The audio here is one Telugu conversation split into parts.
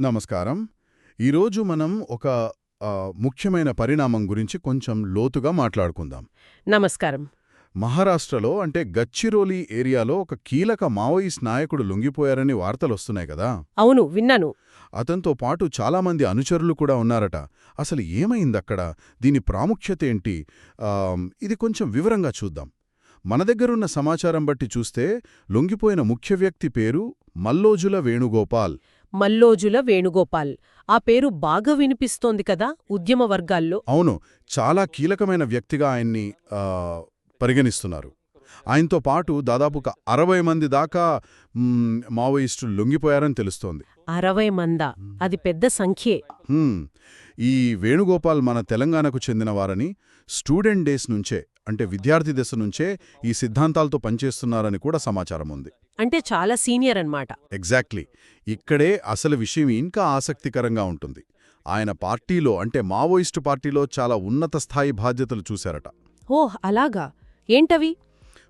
నమస్కారం. ఈరోజు మనం ఒక ముఖ్యమైన పరిణామం గురించి కొంచెం లోతుగా మాట్లాడుకుందాం. నమస్కారం. మహారాష్ట్రలో అంటే గచ్చిరోలి ఏరియాలో ఒక కీలక మావోయిస్ట్ నాయకుడు లొంగిపోయారని వార్తలొస్తున్నాయి కదా? అవును విన్నాను. అతనితో పాటు చాలామంది అనుచరులు కూడా ఉన్నారట. అసలు ఏమైందక్కడ? దీని ప్రాముఖ్యత ఏంటి? ఇది కొంచెం వివరంగా చూద్దాం. మన దగ్గరున్న సమాచారం బట్టి చూస్తే లొంగిపోయిన ముఖ్య వ్యక్తి పేరు మల్లోజుల వేణుగోపాల్. మల్లోజుల వేణుగోపాల్. ఆ పేరు బాగా వినిపిస్తోంది కదా ఉద్యమ వర్గాల్లో. అవును చాలా కీలకమైన వ్యక్తిగా ఆయన్ని పరిగణిస్తున్నారు. ఆయనతో పాటు దాదాపు ఒక అరవై మంది దాకా మావోయిస్టులు లొంగిపోయారని తెలుస్తోంది. అరవై మంద? అది పెద్ద సంఖ్యే. ఈ వేణుగోపాల్ మన తెలంగాణకు చెందినవారని స్టూడెంట్ డేస్ నుంచే అంటే విద్యార్థి దశ నుంచే ఈ సిద్ధాంతాలతో పనిచేస్తున్నారని కూడా సమాచారం ఉంది. అంటే చాలా సీనియర్ అన్నమాట. ఎగ్జాక్ట్లీ. ఇక్కడే అసలు విషయం ఇంకా ఆసక్తికరంగా ఉంటుంది. ఆయన పార్టీలో అంటే మావోయిస్టు పార్టీలో చాలా ఉన్నత స్థాయి బాధ్యతలు చూశారట. ఓహ్ అలాగా? ఏంటవి?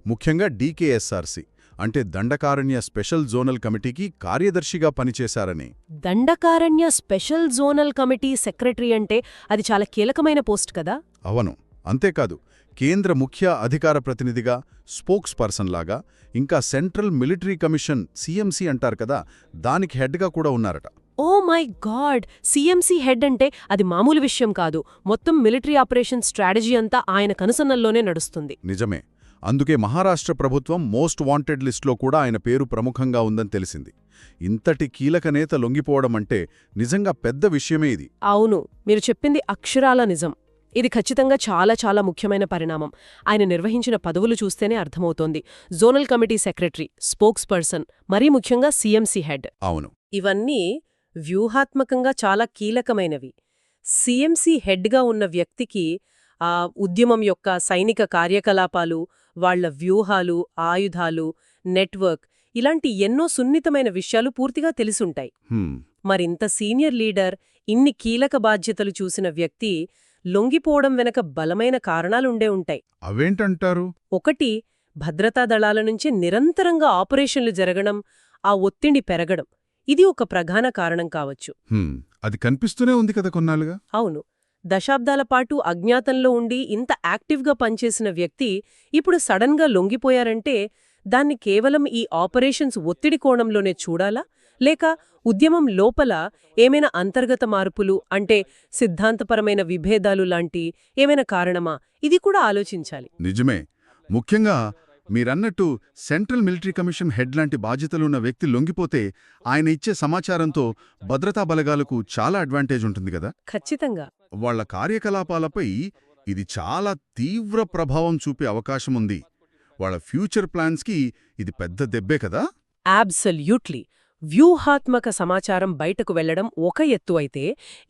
ముఖ్యంగా డీకేఎస్ఆర్సి అంటే దండకారణ్య స్పెషల్ జోనల్ కమిటీకి కార్యదర్శిగా పనిచేశారని. Dandakaranya special zonal committee secretary అంటే అది చాలా కీలకమైన పోస్ట్ కదా? అవను. అంతేకాదు కేంద్ర ముఖ్య అధికార ప్రతినిధిగా స్పోక్స్ పర్సన్ లాగా ఇంకా సెంట్రల్ మిలిటరీ కమిషన్ సీఎంసీ అంటారు కదా దానికి హెడ్గా కూడా ఉన్నారట. Oh my God! CMC head అంటే అది మామూలు విషయం కాదు. మొత్తం మిలిటరీ ఆపరేషన్ స్ట్రాటజీ అంతా ఆయన కనుసన్నల్లోనే నడుస్తుంది. నిజమే. అందుకే మహారాష్ట్ర ప్రభుత్వం మోస్ట్ వాంటెడ్ లిస్ట్లో కూడా ఆయన పేరు ప్రముఖంగా ఉందని తెలిసింది. ఇంతటి కీలక నేత లొంగిపోవడం అంటే నిజంగా పెద్ద విషయమే ఇది. అవును. మీరు చెప్పింది అక్షరాల నిజం. ఇది ఖచ్చితంగా చాలా చాలా ముఖ్యమైన పరిణామం. ఆయన నిర్వహించిన పదవులు చూస్తేనే అర్థమవుతోంది. Zonal committee secretary spokesperson మరీ ముఖ్యంగా సీఎంసీ హెడ్. అవును. ఇవన్నీ వ్యూహాత్మకంగా చాలా కీలకమైనవి. సీఎంసీ హెడ్గా ఉన్న వ్యక్తికి ఆ ఉద్యమం యొక్క సైనిక కార్యకలాపాలు వాళ్ళ వ్యూహాలు ఆయుధాలు నెట్వర్క్ ఇలాంటి ఎన్నో సున్నితమైన విషయాలు పూర్తిగా తెలిసుంటాయి. మరింత సీనియర్ లీడర్ ఇన్ని కీలక బాధ్యతలు చూసిన వ్యక్తి లొంగిపోవడం వెనక బలమైన కారణాలుండే ఉంటాయి. అవేంటంటారు? ఒకటి భద్రతా దళాల నుంచి నిరంతరంగా ఆపరేషన్లు జరగడం ఆ ఒత్తిడి పెరగడం. ఇది ఒక ప్రధాన కారణం కావచ్చు. అది కనిపిస్తూనే ఉంది కదా కొన్నాళ్ళుగా. అవును. దశాబ్దాల పాటు అజ్ఞాతంలో ఉండి ఇంత యాక్టివ్గా పనిచేసిన వ్యక్తి ఇప్పుడు సడన్గా లొంగిపోయారంటే దాన్ని కేవలం ఈ ఆపరేషన్స్ ఒత్తిడి కోణంలోనే చూడాలా? లేక ఉద్యమం లోపల ఏమైనా అంతర్గత మార్పులు అంటే సిద్ధాంతపరమైన విభేదాలు లాంటి ఏమైనా కారణమా? ఇది కూడా ఆలోచించాలి. నిజమే. ముఖ్యంగా మీరన్నట్టు సెంట్రల్ మిలిటరీ కమిషన్ హెడ్ లాంటి బాధ్యతలున్న వ్యక్తి లొంగిపోతే ఆయన ఇచ్చే సమాచారంతో భద్రతా బలగాలకు చాలా అడ్వాంటేజ్ ఉంటుంది కదా? ఖచ్చితంగా. వాళ్ళ కార్యకలాపాలపై ఇది చాలా తీవ్ర ప్రభావం చూపే అవకాశం ఉంది. వాళ్ళ ఫ్యూచర్ ప్లాన్స్కి ఇది పెద్ద దెబ్బే కదా? అబ్సల్యూట్లీ వ్యూహాత్మక సమాచారం బయటకు వెళ్ళడం ఒక ఎత్తు అయితే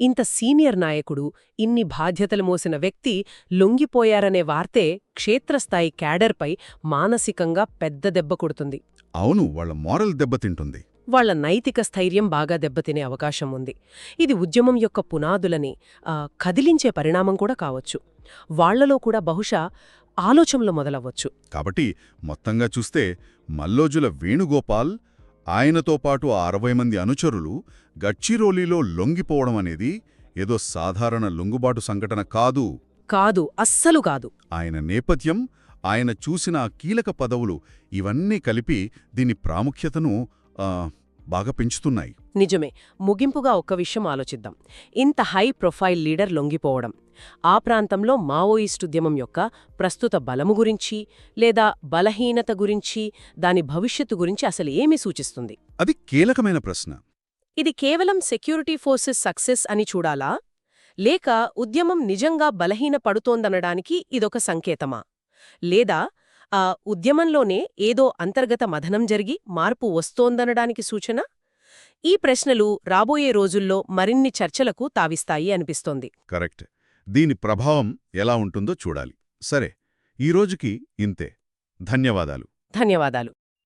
ఇంత సీనియర్ నాయకుడు ఇన్ని బాధ్యతలు మోసిన వ్యక్తి లొంగిపోయారనే వార్తే క్షేత్రస్థాయి క్యాడర్పై మానసికంగా పెద్ద దెబ్బ కొడుతుంది. అవును వాళ్ళ మారల్ దెబ్బతింటుంది వాళ్ళ నైతిక స్థైర్యం బాగా దెబ్బతినే అవకాశం ఉంది. ఇది ఉద్యమం యొక్క పునాదులని కదిలించే పరిణామం కూడా కావచ్చు. వాళ్ళలో కూడా బహుశా ఆలోచనలు మొదలవ్వచ్చు. కాబట్టి మొత్తంగా చూస్తే మల్లోజుల వేణుగోపాల్ ఆయనతో పాటు ఆ అరవై మంది అనుచరులు గచ్చిరోలీలో లొంగిపోవడం అనేది ఏదో సాధారణ లొంగుబాటు సంఘటన కాదు. కాదు అస్సలు కాదు. ఆయన నేపథ్యం ఆయన చూసిన ఆ కీలక పదవులు ఇవన్నీ కలిపి దీని ప్రాముఖ్యతను బాగా పెంచుతున్నాయి. నిజమే ముగింపుగా ఒక్క విషయం ఆలోచిద్దాం. ఇంత హై ప్రొఫైల్ లీడర్ లొంగిపోవడం ఆ ప్రాంతంలో మావోయిస్ట్ ఉద్యమం యొక్క ప్రస్తుత బలము గురించి లేదా బలహీనత గురించి దాని భవిష్యత్తు గురించి అసలు ఏమి సూచిస్తుంది? అది కీలకమైన ప్రశ్న. ఇది కేవలం సెక్యూరిటీ ఫోర్సెస్ సక్సెస్ అని చూడాలా? లేక ఉద్యమం నిజంగా బలహీన పడుతోందనడానికి ఇదొక సంకేతమా? లేదా ఆ ఉద్యమంలోనే ఏదో అంతర్గత మథనం జరిగి మార్పు వస్తోందనడానికి సూచన? ఈ ప్రశ్నలు రాబోయే రోజుల్లో మరిన్ని చర్చలకు తావిస్తాయి అనిపిస్తోంది. కరెక్ట్. దీని ప్రభావం ఎలా ఉంటుందో చూడాలి. సరే ఈ రోజుకి ఇంతే. ధన్యవాదాలు. ధన్యవాదాలు.